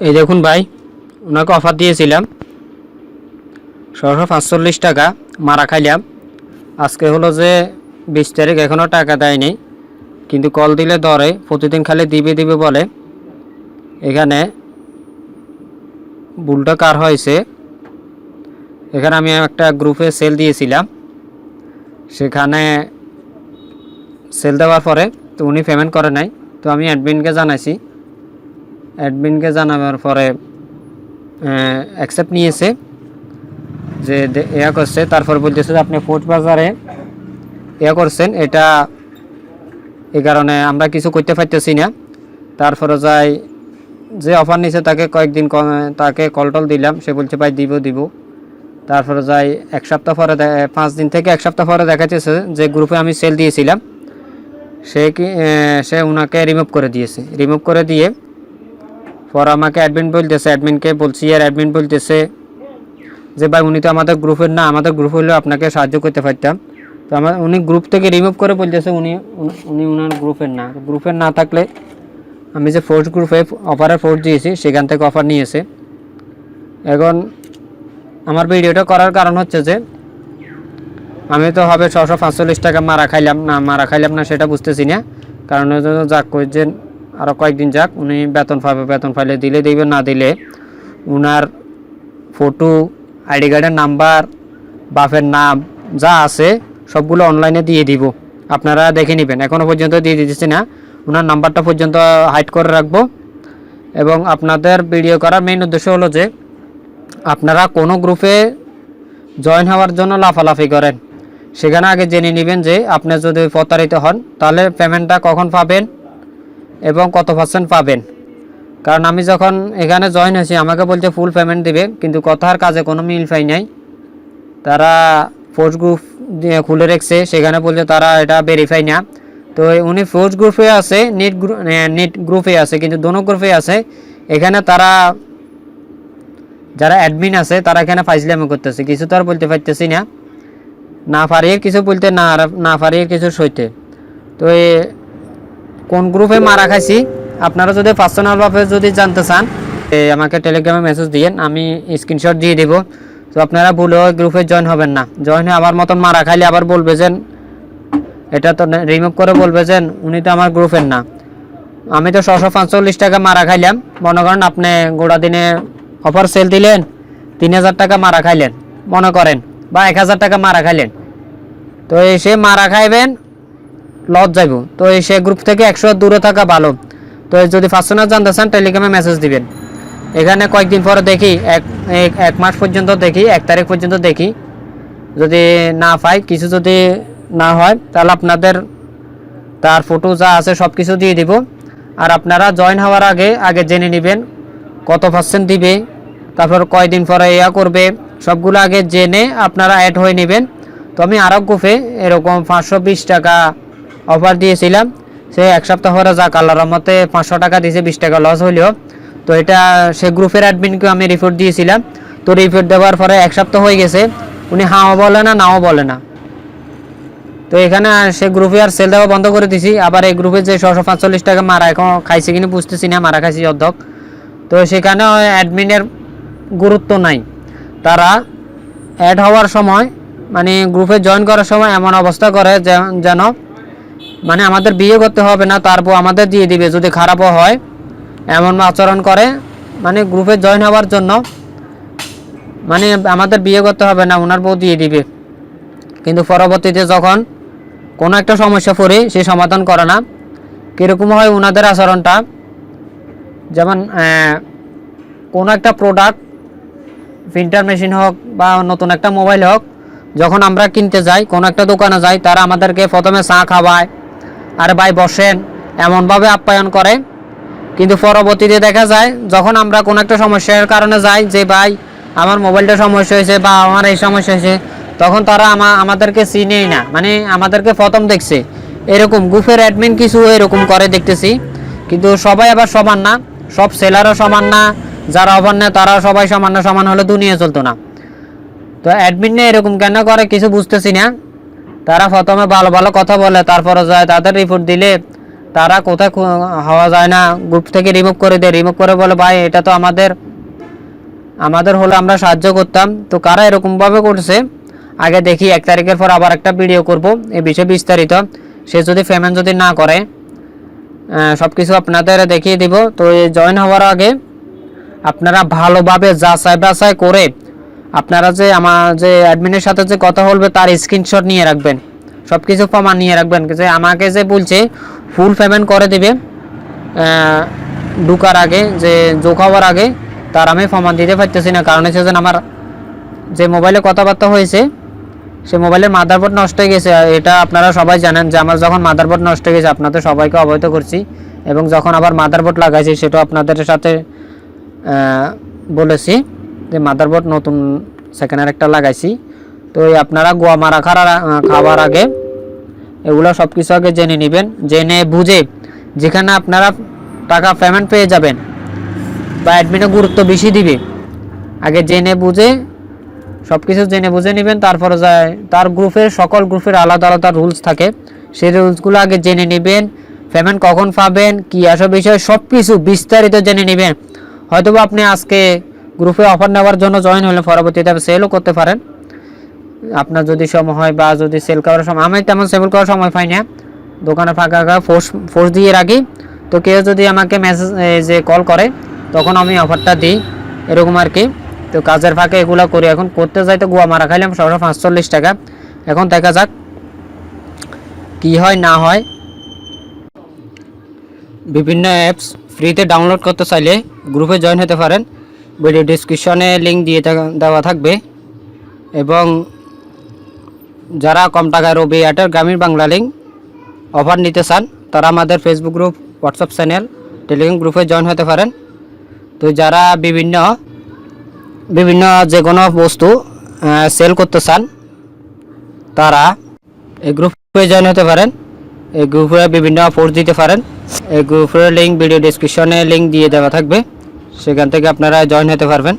এই দেখুন ভাই, ওনাকে অফার দিয়েছিলাম। ছশো পাঁচচল্লিশ টাকা মারা খাইলাম। আজকে হলো যে বিশ তারিখ এখনও টাকা দেয়নি। কিন্তু কল দিলে ধরে, প্রতিদিন খালি দিবে দিবে বলে। এখানে ভুলটা কার হয়েছে? এখানে আমি একটা গ্রুপে সেল দিয়েছিলাম। সেখানে সেল দেওয়ার পরে তো উনি পেমেন্ট করে নাই। তো আমি অ্যাডমিনকে জানাইছি অ্যাডমিনকে জানাবার পরে অ্যাকসেপ্ট নিয়েছে যে ইয়া করছে। তারপর বলতেছে যে আপনি ফুট বাজারে ইয়া করছেন। এটা এই কারণে আমরা কিছু করতে পারতেছি না। তারপরে যাই, যে অফার নিছে তাকে কয়েকদিন তাকে কল টল দিলাম। সে বলছে, ভাই, দিব দিব। তারপরে যাই, এক সপ্তাহ পরে পাঁচ দিন থেকে এক সপ্তাহ পরে দেখাচ্ছে যে গ্রুপে আমি সেল দিয়েছিলাম। সে কি সে ওনাকে রিমুভ করে দিয়েছে। রিমুভ করে দিয়ে পর আমাকে অ্যাডমিন বলতেছে অ্যাডমিনকে বলছি, আর অ্যাডমিন বলতেছে যে, ভাই, উনি তো আমাদের গ্রুপের না, আমাদের গ্রুপ হলেও আপনাকে সাহায্য করতে পারতাম। তো আমার, উনি গ্রুপ থেকে রিমুভ করে বলতেছে, উনি, উনি- উনি ওনার গ্রুপের না। গ্রুপের না থাকলে আমি যে ফোর্স গ্রুপে অফারের ফোর্স দিয়েছি, সেখান থেকে অফার নিয়েছে। এখন আমার ভিডিওটা করার কারণ হচ্ছে যে, আমি তো হবে ছশো পাঁচচল্লিশ টাকা মারা খাইলাম, না, মারা খাইলাম না, সেটা বুঝতেছি না। কারণ জন্য যাক কইছেন আরও কয়েকদিন যাক, উনি বেতন পাবে বেতন পাইলে দিলে দিবে, না দিলে উনার ফটো আইডি কার্ডের নাম্বার বাপের নাম, যা আছে সবগুলো অনলাইনে দিয়ে দিব। আপনারা দেখে নেবেন। এখনও পর্যন্ত দিয়ে দিতেছি না। ওনার নাম্বারটা পর্যন্ত হাইড করে রাখব। এবং আপনাদের ভিডিও করার মেইন উদ্দেশ্য হলো যে, আপনারা কোনো গ্রুপে জয়েন হওয়ার জন্য লাফালাফি করেন। সেখানে আগে জেনে নেবেন যে, আপনি যদি প্রতারিত হন, তাহলে পেমেন্টটা কখন পাবেন? এবং কত পার্সেন্ট পাবেন? কারণ আমি যখন এখানে জয়েন হয়েছি, আমাকে বলছে ফুল পেমেন্ট দিবে, কিন্তু কথার কাজে কোনো মিল পাই নাই। তারা ফোর্স গ্রুপ খুলে রেখেছে, সেখানে বলছে তারা এটা ভেরিফাই না। তো উনি ফোর্স গ্রুপে আছে নেট গ্রুপ নেট গ্রুপে আছে, কিন্তু দোনো গ্রুপে আছে। এখানে তারা, যারা অ্যাডমিন আছে, তারা এখানে ফাইজলামি করতেছে। কিছু তো আর বলতে পারতেছি না। না পারিয়ে কিছু বলতে না না পারিয়ে কিছু সইতে। তো কোন গ্রুপে মারা খাইছি? আপনারা যদি পার্সোনাল পার্সোনালভাবে যদি জানতে চান আমাকে টেলিগ্রামে মেসেজ দিয়েন, আমি স্ক্রিনশট দিয়ে দেব। তো আপনারা ভুলেও গ্রুপে জয়েন হবেন না। জয়েন হয়ে আমার মতন মারা খাইলে আবার বলবে যে, এটা তো রিমুভ করে বলবে যে, উনি তো আমার গ্রুপের না। আমি তো ছশো পাঁচচল্লিশ টাকা মারা খাইলাম। মনে করেন আপনি গোড়া দিনে অফার সেল দিলেন, তিন হাজার টাকা মারা খাইলেন। মনে করেন, বা এক হাজার টাকা মারা খাইলেন। তো এসে মারা খাইবেন লস যাইব। তো এই সে গ্রুপ থেকে একশো দূরে থাকা ভালো। তো যদি পার্সোনাল জানতে চান টেলিগ্রামে মেসেজ দিবেন। এখানে কয়েকদিন পরে দেখি, এক, এক- এক মাস পর্যন্ত দেখি, এক তারিখ পর্যন্ত দেখি। যদি না পাই, কিছু যদি না হয়, তাহলে আপনাদের তার ফটো যা আছে সব কিছু দিয়ে দিব। আর আপনারা জয়েন হওয়ার আগে আগে জেনে নেবেন, কত পার্সেন্ট দিবে। তারপর কয়দিন পরে ইয়া করবে। সবগুলো আগে জেনে আপনারা অ্যাড হয়ে নেবেন। তো আমি আরও গ্রুপে এরকম পাঁচশো বিশ টাকা অফার দিয়েছিলাম। সে এক সপ্তাহ পরে যা আল্লাহর মতে পাঁচশো টাকা দিয়েছে, বিশ টাকা লস হইলেও তো এটা সে গ্রুপের অ্যাডমিনকে আমি রিপোর্ট দিয়েছিলাম। তো রিপোর্ট দেওয়ার পরে এক সপ্তাহ হয়ে গেছে, উনি হাও বলে না, নাও বলে না। তো এখানে সে গ্রুপে আর সেল দেওয়া বন্ধ করে দিছি। আবার এই গ্রুপে যে ছশো পাঁচচল্লিশ টাকা মারা এখন খাইছে কিনা বুঝতেছি না, মারা খাইছি অর্ধক। তো সেখানে অ্যাডমিনের গুরুত্ব নাই। তারা অ্যাড হওয়ার সময় মানে গ্রুপে জয়েন করার সময় এমন অবস্থা করে যেন মানে আমাদের বিয়ে করতে হবে না, তারপর আমাদের দিয়ে দিবে। যদি খারাপও হয়, এমন আচরণ করে মানে গ্রুপে জয়েন হওয়ার জন্য মানে আমাদের বিয়ে করতে হবে না ওনার বউ দিয়ে দিবে। কিন্তু পরবর্তীতে যখন কোনো একটা সমস্যা পড়ে, সে সমাধান করে না। কীরকম হয় ওনাদের আচরণটা? যেমন কোনো একটা প্রোডাক্ট প্রিন্টার মেশিন হোক বা নতুন একটা মোবাইল হোক, যখন আমরা কিনতে যাই, কোনো একটা দোকানে যাই, তারা আমাদেরকে প্রথমে চা খাওয়ায় আর ভাই বসেন, এমনভাবে আপ্যায়ন করে কিন্তু পরবর্তীতে দেখা যায়, যখন আমরা কোনো একটা সমস্যার কারণে যাই, যে ভাই, আমার মোবাইলটা সমস্যা হয়েছে বা আমার এই সমস্যা হয়েছে, তখন তারা আমা, আমাদেরকে চিনেই না। মানে আমাদেরকে প্রথম দেখছে। এরকম গ্রুপের অ্যাডমিন কিছু এরকম করে দেখতেছি। কিন্তু সবাই আবার সমান না। সব সেলারও সমান না। যারা অভার নেয় তারা সবাই সমান না। সমান হলে দুনিয়া চলতো না। তো অ্যাডমিন এরকম কেন করে, কিছু বুঝতেছি না। তারা প্রথমে ভালো ভালো কথা বলে, তারপরে যায় তাদের রিপোর্ট দিলে তারা কোথায় হওয়া যায় না গ্রুপ থেকে রিমুভ করে দেয়। রিমুভ করে বলে, ভাই, এটা তো আমাদের আমাদের হলে আমরা সাহায্য করতাম। তো কারা এরকমভাবে করছে, আগে দেখি, এক তারিখের পর আবার একটা ভিডিও করব এই বিষয়ে বিস্তারিত। সে যদি পেমেন্ট যদি না করে সব কিছু আপনাদের দেখিয়ে দিব। তো জয়েন হওয়ার আগে আপনারা ভালোভাবে যাচাই বাছাই করে আপনারা যে আমার যে অ্যাডমিনের সাথে যে কথা বলবে, তার স্ক্রিনশট নিয়ে রাখবেন। সব কিছু প্রমাণ নিয়ে রাখবেন যে আমাকে যে বলছে ফুল পেমেন্ট করে দেবে ঢুকার আগে, যে যোগ আগে, তার আমি প্রমাণ দিতে পারতেছি না। কারণ হচ্ছে আমার যে মোবাইলে কথাবার্তা হয়েছে, সে মোবাইলের মাদারবোর্ড নষ্ট হয়ে গেছে। এটা আপনারা সবাই জানেন যে আমার যখন মাদারবোর্ড নষ্ট হয়ে গেছে, আপনাদের সবাইকে অবহিত করছি। এবং যখন আবার মাদারবোর্ড লাগাইছি, সেটাও আপনাদের সাথে বলেছি। যে মাদারবোর্ড নতুন সেকেন্ডের একটা লাগাইছি। তো আপনারা গোয়া মারা খাওয়ার খাওয়ার আগে এগুলো সব কিছু আগে জেনে নেবেন, জেনে বুঝে যেখানে আপনারা টাকা পেমেন্ট পেয়ে যাবেন বা অ্যাডমিনে গুরুত্ব বেশি দিবে, আগে জেনে বুঝে সব কিছু জেনে বুঝে নেবেন, তারপরে যায়, তার গ্রুপের সকল গ্রুপের আলাদা আলাদা রুলস থাকে। সেই রুলসগুলো আগে জেনে নেবেন পেমেন্ট কখন পাবেন, কী আসা বিষয় সব কিছু বিস্তারিত জেনে নেবেন। হয়তোবা আপনি আজকে গ্রুপে অফার নেওয়ার জন্য জয়েন হলে পরবর্তীতে আপনি সেলও করতে পারেন। আপনার যদি সময় হয় বা যদি সেল করার সময়, আমি তেমন সেল করার সময় পাই না। দোকানে ফাঁকা ফাঁকা ফোর্স ফোর্স দিয়ে রাখি। তো কেউ যদি আমাকে মেসেজ যে কল করে, তখন আমি অফারটা দিই। এরকম আর কি। তো কাজের ফাঁকে এগুলো করি। এখন করতে যাই তো গোয়া মারা খাইলাম সবসময় পাঁচচল্লিশ টাকা। এখন দেখা যাক কি হয়, না হয়। বিভিন্ন অ্যাপস ফ্রিতে ডাউনলোড করতে চাইলে গ্রুপে জয়েন হতে পারেন। ভিডিও ডিসক্রিপশনে লিঙ্ক দিয়ে দেওয়া থাকবে। এবং যারা কম টাকায় রবি এয়ারটেল গ্রামীণ বাংলা লিঙ্ক অফার নিতে চান, তারা আমাদের Facebook group WhatsApp channel Telegram গ্রুপে জয়েন হতে পারেন। তো যারা বিভিন্ন বিভিন্ন যে কোনো বস্তু সেল করতে চান, তারা এই গ্রুপে জয়েন হতে পারেন। এই গ্রুপে বিভিন্ন ফোর্স দিতে পারেন। এই গ্রুপের লিঙ্ক ভিডিও ডিসক্রিপশনে লিঙ্ক দিয়ে দেওয়া থাকবে। সেখান থেকে আপনারা জয়েন হতে পারবেন।